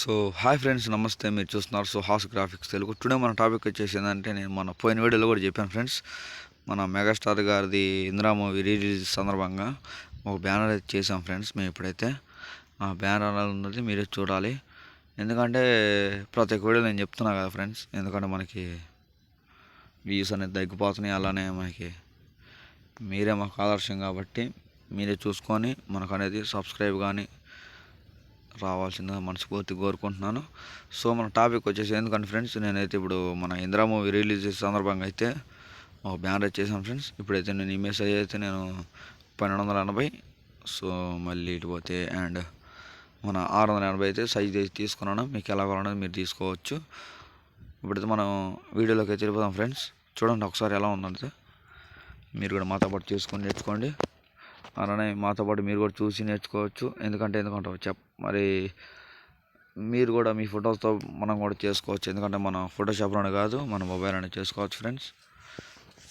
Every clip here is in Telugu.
సో హాయ్ ఫ్రెండ్స్ నమస్తే. మీరు చూస్తున్నారు so has graphics Telugu. Today మన టాపిక్ వచ్చేసి ఏంటంటే నేను మన పోయిన వీడియోలో కూడా చెప్పాను ఫ్రెండ్స్. మన మెగాస్టార్ గారిది ఇందిరా మూవీ రిలీజ్ సందర్భంగా ఒక బ్యానర్ అయితే చేసాం ఫ్రెండ్స్ మేము ఇప్పుడైతే. ఆ బ్యానర్ అనేది ఉన్నది మీరే చూడాలి. ఎందుకంటే ప్రతి ఒక్క వీడియో నేను చెప్తున్నా కదా ఫ్రెండ్స్ ఎందుకంటే మనకి వ్యూస్ అనేది తగ్గిపోతున్నాయి. అలానే మనకి మీరే మాకు ఆదర్శం కాబట్టి మీరే చూసుకొని మనకు అనేది సబ్స్క్రైబ్ కానీ రావాల్సిందిగా మనస్ఫూర్తి కోరుకుంటున్నాను. సో మన టాపిక్ వచ్చేసి ఎందుకంటే ఫ్రెండ్స్ నేనైతే ఇప్పుడు మన ఇందిరా మూవీ రిలీజ్ చేసే సందర్భంగా అయితే ఒక బ్యానర్ చేశాను ఫ్రెండ్స్. ఇప్పుడైతే నేను ఇమేజ్ అయితే నేను పన్నెండు వందల ఎనభై. సో మళ్ళీ ఇటు పోతే అండ్ మన ఆరు వందల ఎనభై అయితే సైజ్ తీసుకున్నాను. మీకు ఎలా కావాలనేది మీరు తీసుకోవచ్చు. ఇప్పుడైతే మనం వీడియోలోకి అయితే వెళ్ళిపోదాం ఫ్రెండ్స్. చూడండి ఒకసారి ఎలా ఉందంటే మీరు కూడా మాతో పాటు చేసుకొని నేర్చుకోండి. అలానే మాతో పాటు మీరు కూడా చూసి నేర్చుకోవచ్చు. ఎందుకంటే ఎందుకంటే చెప్ మరి మీరు కూడా మీ ఫొటోస్తో మనం కూడా చేసుకోవచ్చు. ఎందుకంటే మన ఫోటోషాప్లోనే కాదు మన మొబైల్ అనేది చేసుకోవచ్చు ఫ్రెండ్స్.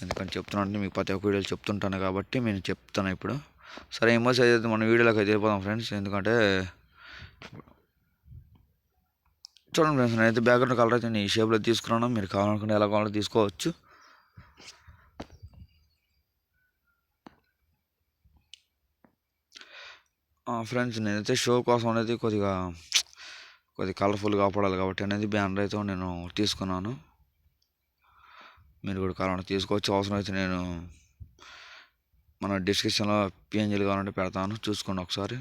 ఎందుకంటే చెప్తున్నాను మీకు ప్రతి ఒక్క వీడియోలు చెప్తుంటాను కాబట్టి నేను చెప్తాను ఇప్పుడు. సరే ఏమో అయితే మన వీడియోలోకి అయితే వెళ్ళిపోదాం ఫ్రెండ్స్. ఎందుకంటే చూడండి ఫ్రెండ్స్ నేనైతే బ్యాక్గ్రౌండ్ కలర్ అయితే నేను ఈ షేప్లో తీసుకున్నాను. మీరు కావాలనుకుంటే ఎలా కావాలో తీసుకోవచ్చు. ఫ్రెండ్స్ నేనైతే షో కోసం అనేది కొద్దిగా కొద్దిగా కలర్ఫుల్గా పడాలి కాబట్టి అనేది బ్యానర్ అయితే నేను తీసుకున్నాను. మీరు కూడా కావాలంటే తీసుకోవచ్చు. అవసరం అయితే నేను మన డిస్క్రిప్షన్లో పిఎన్జీలు కావాలంటే పెడతాను. చూసుకోండి ఒకసారి.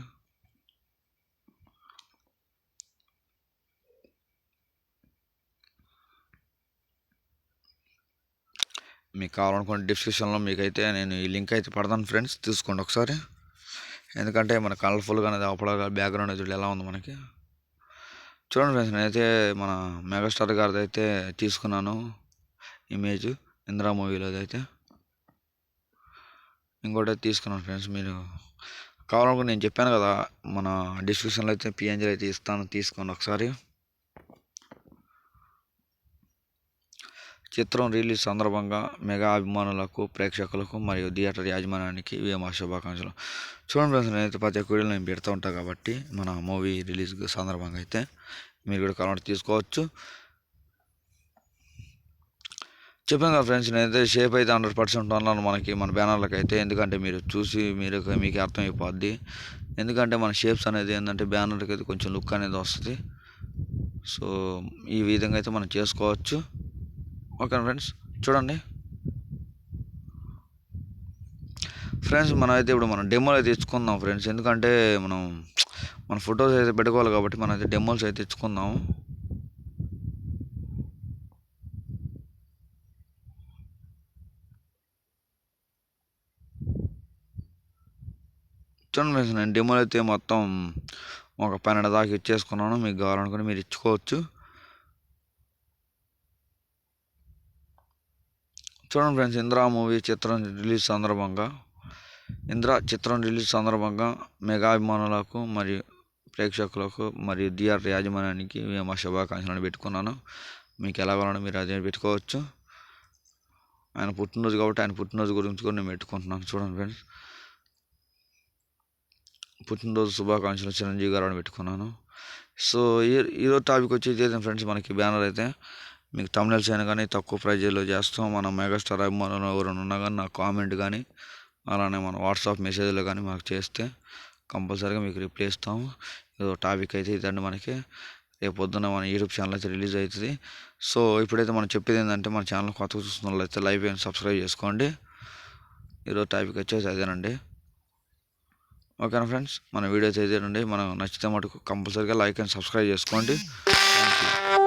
మీకు కావాలనుకుంటే డిస్క్రిప్షన్లో మీకైతే నేను ఈ లింక్ అయితే పెడతాను ఫ్రెండ్స్. తీసుకోండి ఒకసారి. ఎందుకంటే మన కలర్ఫుల్గా అనేది అప్పుడు బ్యాక్గ్రౌండ్ చూడండి ఎలా ఉంది మనకి. చూడండి ఫ్రెండ్స్ నేనైతే మన మెగాస్టార్ గారిది అయితే తీసుకున్నాను ఇమేజ్ ఇందిరా మూవీలో అయితే ఇంకోటి తీసుకున్నాను ఫ్రెండ్స్ మీరు కావాలనుకుంటే నేను చెప్పాను కదా మన డిస్క్రిప్షన్లో అయితే పిఎన్జీ అయితే ఇస్తాను తీసుకోండి ఒకసారి. చిత్రం రిలీజ్ సందర్భంగా మెగా అభిమానులకు ప్రేక్షకులకు మరియు థియేటర్ యాజమాన్యానికి ఇవే శుభాకాంక్షలు. చూడండి ఫ్రెండ్స్ నేనైతే ప్రతి ఒక్క నేను పెడుతూ ఉంటాను కాబట్టి మన మూవీ రిలీజ్ సందర్భంగా అయితే మీరు కూడా కావాలంటే తీసుకోవచ్చు. చెప్పాను కదా ఫ్రెండ్స్ నేనైతే షేప్ అయితే హండ్రెడ్ పర్సెంట్ ఉన్నాను మనకి మన బ్యానర్లకు అయితే. ఎందుకంటే మీరు చూసి మీరు మీకు అర్థమైపోద్ది. ఎందుకంటే మన షేప్స్ అనేది ఏంటంటే బ్యానర్కి అయితే కొంచెం లుక్ అనేది వస్తుంది. సో ఈ విధంగా అయితే మనం చేసుకోవచ్చు. ఓకే ఫ్రెండ్స్ చూడండి. ఫ్రెండ్స్ మనం అయితే ఇప్పుడు మనం డెమోలు అయితే ఇచ్చుకుందాం ఫ్రెండ్స్. ఎందుకంటే మనం మన ఫొటోస్ అయితే పెట్టుకోవాలి కాబట్టి మనం అయితే డెమోల్స్ అయితే ఇచ్చుకుందాం చూడండి ఫ్రెండ్స్ నేను డెమోలు అయితే మొత్తం ఒక పన్నెండు దాకా ఇచ్చేసుకున్నాను. మీకు కావాలనుకుని మీరు ఇచ్చుకోవచ్చు. చూడండి ఫ్రెండ్స్ ఇంద్రా మూవీ చిత్రం రిలీజ్ సందర్భంగా. ఇంద్రా చిత్రం రిలీజ్ సందర్భంగా మెగా అభిమానులకు మరియు ప్రేక్షకులకు మరియు డిఆర్ యాజమాన్యానికి మేము శుభాకాంక్షలను పెట్టుకున్నాను. మీకు ఎలా కావాలంటే మీరు అదే పెట్టుకోవచ్చు. ఆయన పుట్టినరోజు కాబట్టి ఆయన పుట్టినరోజు గురించి కూడా నేను పెట్టుకుంటున్నాను. చూడండి ఫ్రెండ్స్. పుట్టినరోజు శుభాకాంక్షలు చిరంజీవి గారు అని పెట్టుకున్నాను. సో ఈ ఈరోజు టాపిక్ వచ్చి ఇదే ఫ్రెండ్స్ మనకి బ్యానర్ అయితే మీకు తమిళస్ అయినా కానీ తక్కువ ప్రైజ్లో చేస్తాం. మన మెగాస్టార్ అభిమానులు ఎవరైనా ఉన్నా కానీ నాకు కామెంట్ కానీ అలానే మన వాట్సాప్ మెసేజ్లో కానీ మాకు చేస్తే కంపల్సరీగా మీకు రిప్లై ఇస్తాము ఏదో టాపిక్ అయితే ఇదండి మనకి. రేపు పొద్దున మన యూట్యూబ్ ఛానల్ అయితే రిలీజ్ అవుతుంది. సో ఇప్పుడైతే మనం చెప్పేది ఏంటంటే మన ఛానల్ కొత్తగా చూస్తున్న వాళ్ళు అయితే లైవ్ అయిన సబ్స్క్రైబ్ చేసుకోండి. ఈరోజు టాపిక్ వచ్చేసి అదేనండి. ఓకేనా ఫ్రెండ్స్ మన వీడియో అయితే ఇదేనండి. మనం నచ్చితే మటుకు కంపల్సరీగా లైక్ అండ్ సబ్స్క్రైబ్ చేసుకోండి. Thank you